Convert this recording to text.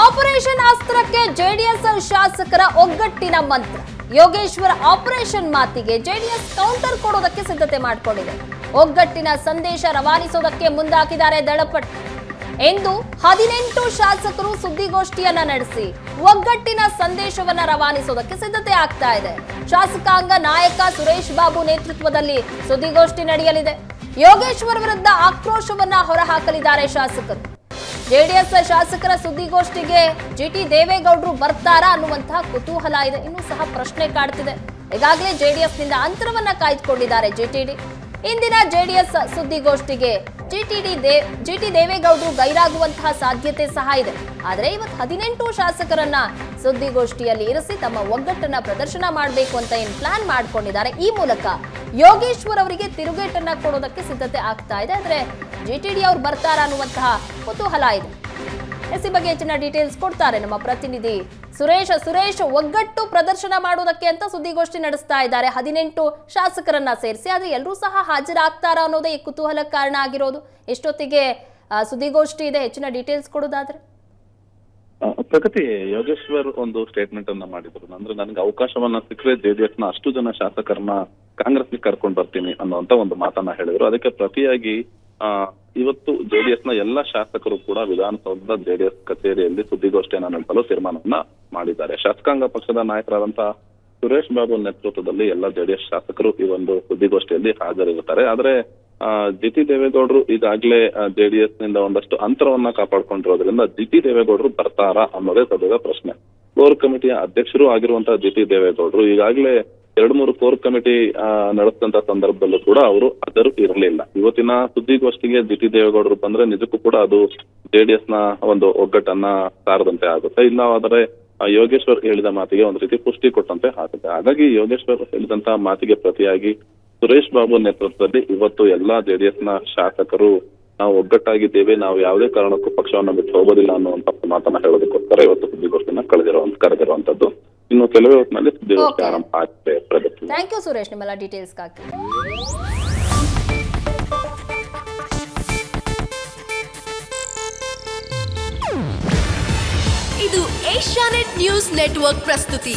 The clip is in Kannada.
ಆಪರೇಷನ್ ಅಸ್ತ್ರಕ್ಕೆ ಜೆಡಿಎಸ್ ಶಾಸಕರ ಒಗ್ಗಟ್ಟಿನ ಮಂತ್ರ. ಯೋಗೇಶ್ವರ ಆಪರೇಷನ್ ಮಾತಿಗೆ ಜೆಡಿಎಸ್ ಕೌಂಟರ್ ಕೊಡೋದಕ್ಕೆ ಸಿದ್ಧತೆ ಮಾಡಿಕೊಂಡಿದೆ. ಒಗ್ಗಟ್ಟಿನ ಸಂದೇಶ ರವಾನಿಸೋದಕ್ಕೆ ಮುಂದಾಕಿದ್ದಾರೆ ದಳಪಟ್ ಎಂದು ಹದಿನೆಂಟು ಶಾಸಕರು ಸುದ್ದಿಗೋಷ್ಠಿಯನ್ನ ನಡೆಸಿ ಒಗ್ಗಟ್ಟಿನ ಸಂದೇಶವನ್ನ ರವಾನಿಸೋದಕ್ಕೆ ಸಿದ್ಧತೆ ಆಗ್ತಾ ಇದೆ. ಶಾಸಕಾಂಗ ನಾಯಕ ಸುರೇಶ್ ಬಾಬು ನೇತೃತ್ವದಲ್ಲಿ ಸುದ್ದಿಗೋಷ್ಠಿ ನಡೆಯಲಿದೆ. ಯೋಗೇಶ್ವರ್ ವಿರುದ್ಧ ಆಕ್ರೋಶವನ್ನ ಹೊರಹಾಕಲಿದ್ದಾರೆ ಶಾಸಕರು. ಜೆಡಿಎಸ್ ಶಾಸಕರ ಸುದ್ದಿಗೋಷ್ಠಿಗೆ ಜಿಟಿ ದೇವೇಗೌಡರು ಬರ್ತಾರಾ ಅನ್ನುವಂತಹ ಕುತೂಹಲ ಇದೆ. ಇನ್ನೂ ಸಹ ಪ್ರಶ್ನೆ ಕಾಡ್ತಿದೆ. ಈಗಾಗಲೇ ಜೆಡಿಎಸ್ನಿಂದ ಅಂತರವನ್ನ ಕಾಯ್ದುಕೊಂಡಿದ್ದಾರೆ ಜಿಟಿಡಿ ಇಂದಿನ ಜೆಡಿಎಸ್ ಸುದ್ದಿಗೋಷ್ಠಿಗೆ ಜಿಟಿಡಿ ದೇ ಜಿಟಿ ದೇವೇಗೌಡರು ಗೈರಾಗುವಂತಹ ಸಾಧ್ಯತೆ ಸಹ ಇದೆ. ಆದರೆ ಇವತ್ತು ಹದಿನೆಂಟು ಶಾಸಕರನ್ನ ಸುದ್ದಿಗೋಷ್ಠಿಯಲ್ಲಿ ಇರಿಸಿ ತಮ್ಮ ಒಗ್ಗಟ್ಟನ್ನ ಪ್ರದರ್ಶನ ಮಾಡಬೇಕು ಅಂತ ಏನು ಪ್ಲಾನ್ ಮಾಡಿಕೊಂಡಿದ್ದಾರೆ? ಈ ಮೂಲಕ ಯೋಗೇಶ್ವರ್ ಅವರಿಗೆ ತಿರುಗೇಟನ್ನ ಕೊಡೋದಕ್ಕೆ ಸಿದ್ಧತೆ ಆಗ್ತಾ ಇದೆ, ಆದ್ರೆ ಜಿಟಿಡಿ ಅವ್ರು ಬರ್ತಾರ ಅನ್ನುವಂತಹ ಕುತೂಹಲ ಇದೆ. ಎಸ್ ಬಗ್ಗೆ ಹೆಚ್ಚಿನ ಡೀಟೇಲ್ಸ್ ಕೊಡ್ತಾರೆ ನಮ್ಮ ಪ್ರತಿನಿಧಿ ಸುರೇಶ್. ಸುರೇಶ್, ಒಗ್ಗಟ್ಟು ಪ್ರದರ್ಶನ ಮಾಡೋದಕ್ಕೆ ಅಂತ ಸುದ್ದಿಗೋಷ್ಠಿ ನಡೆಸ್ತಾ ಇದ್ದಾರೆ. ಹದಿನೆಂಟು ಶಾಸಕರನ್ನ ಸೇರಿಸಿ, ಆದ್ರೆ ಎಲ್ಲರೂ ಸಹ ಹಾಜರಾಗ್ತಾರ ಅನ್ನೋದೇ ಈ ಕುತೂಹಲ ಕಾರಣ ಆಗಿರೋದು. ಎಷ್ಟೊತ್ತಿಗೆ ಸುದ್ದಿಗೋಷ್ಠಿ ಇದೆ? ಹೆಚ್ಚಿನ ಡೀಟೇಲ್ಸ್ ಕೊಡೋದಾದ್ರೆ. ಪ್ರಗತಿ ಯೋಗೇಶ್ವರ್ ಒಂದು ಸ್ಟೇಟ್ಮೆಂಟ್ ಅನ್ನ ಮಾಡಿದ್ರು. ಅಂದ್ರೆ ನನಗೆ ಅವಕಾಶವನ್ನ ಸಿಕ್ಕರೆ ಜೆಡಿಎಸ್ನ ಅಷ್ಟು ಜನ ಶಾಸಕರನ್ನ ಕಾಂಗ್ರೆಸ್ ಕರ್ಕೊಂಡು ಬರ್ತೀನಿ ಅನ್ನುವಂತ ಒಂದು ಮಾತನ್ನ ಹೇಳಿದ್ರು. ಅದಕ್ಕೆ ಪ್ರತಿಯಾಗಿ ಆ, ಇವತ್ತು ಜೆಡಿಎಸ್ನ ಎಲ್ಲಾ ಶಾಸಕರು ಕೂಡ ವಿಧಾನಸೌಧದ ಜೆಡಿಎಸ್ ಕಚೇರಿಯಲ್ಲಿ ಸುದ್ದಿಗೋಷ್ಠಿಯನ್ನ ನಡೆಸಲು ತೀರ್ಮಾನವನ್ನ ಮಾಡಿದ್ದಾರೆ. ಶಾಸಕಾಂಗ ಪಕ್ಷದ ನಾಯಕರಾದಂತಹ ಸುರೇಶ್ ಬಾಬು ನೇತೃತ್ವದಲ್ಲಿ ಎಲ್ಲ ಜೆಡಿಎಸ್ ಶಾಸಕರು ಈ ಒಂದು ಸುದ್ದಿಗೋಷ್ಠಿಯಲ್ಲಿ ಹಾಜರಿರುತ್ತಾರೆ. ಆದ್ರೆ ಟಿ ದೇವೇಗೌಡರು ಈಗಾಗಲೇ ಜೆಡಿಎಸ್ನಿಂದ ಒಂದಷ್ಟು ಅಂತರವನ್ನ ಕಾಪಾಡ್ಕೊಂಡಿರೋದ್ರಿಂದ ದಿತಿ ದೇವೇಗೌಡರು ಬರ್ತಾರಾ ಅನ್ನೋದೇ ಸದ್ಯದ ಪ್ರಶ್ನೆ. ಕೋರ್ ಕಮಿಟಿಯ ಅಧ್ಯಕ್ಷರು ಆಗಿರುವಂತಹ ದಿತಿ ದೇವೇಗೌಡರು ಈಗಾಗಲೇ ಎರಡು ಮೂರು ಕೋರ್ ಕಮಿಟಿ ನಡೆಸಿದಂತ ಸಂದರ್ಭದಲ್ಲೂ ಕೂಡ ಅವರು ಅದರು ಇರಲಿಲ್ಲ. ಇವತ್ತಿನ ಸುದ್ದಿಗೋಷ್ಠಿಗೆ ದಿಟಿ ದೇವೇಗೌಡರು ಬಂದ್ರೆ ನಿಜಕ್ಕೂ ಕೂಡ ಅದು ಜೆಡಿಎಸ್ನ ಒಂದು ಒಗ್ಗಟ್ಟನ್ನ ಸಾರದಂತೆ ಆಗುತ್ತೆ. ಇಲ್ಲವಾದರೆ ಯೋಗೇಶ್ವರ್ ಹೇಳಿದ ಮಾತಿಗೆ ಒಂದು ರೀತಿ ಪುಷ್ಟಿ ಕೊಟ್ಟಂತೆ ಆಗುತ್ತೆ. ಹಾಗಾಗಿ ಯೋಗೇಶ್ವರ್ ಹೇಳಿದಂತ ಮಾತಿಗೆ ಪ್ರತಿಯಾಗಿ ಸುರೇಶ್ ಬಾಬು ನೇತೃತ್ವದಲ್ಲಿ ಇವತ್ತು ಎಲ್ಲಾ ಜೆಡಿಎಸ್ನ ನ ಶಾಸಕರು ನಾವು ಒಗ್ಗಟ್ಟಾಗಿದ್ದೇವೆ. ನಾವು ಯಾವುದೇ ಕಾರಣಕ್ಕೂ ಪಕ್ಷವನ್ನು ಬಿಟ್ಟು ಹೋಗೋದಿಲ್ಲ ಅನ್ನುವಂತ ಮಾತನ್ನ ಹೇಳೋದಕ್ಕೋಸ್ಕರ ಇವತ್ತು ಸುದ್ದಿಗೋಷ್ಠಿನ ಕಳೆದಿರೋ ಕರೆದಿರುವಂತದ್ದು. ಇನ್ನು ಕೆಲವೇ ಹೊತ್ತಿನಲ್ಲಿ ಸುದ್ದಿಗೋಷ್ಠಿ. ಆರಂಭ ಆಗುತ್ತೆ ಪ್ರಗತಿ. Thank you Suresh. ನಿಮ್ಮೆಲ್ಲ ಡೀಟೇಲ್ಸ್ಗಾಗಿ ಇದು ಏಷ್ಯಾನೆಟ್ ನ್ಯೂಸ್ ನೆಟ್ವರ್ಕ್ ಪ್ರಸ್ತುತಿ.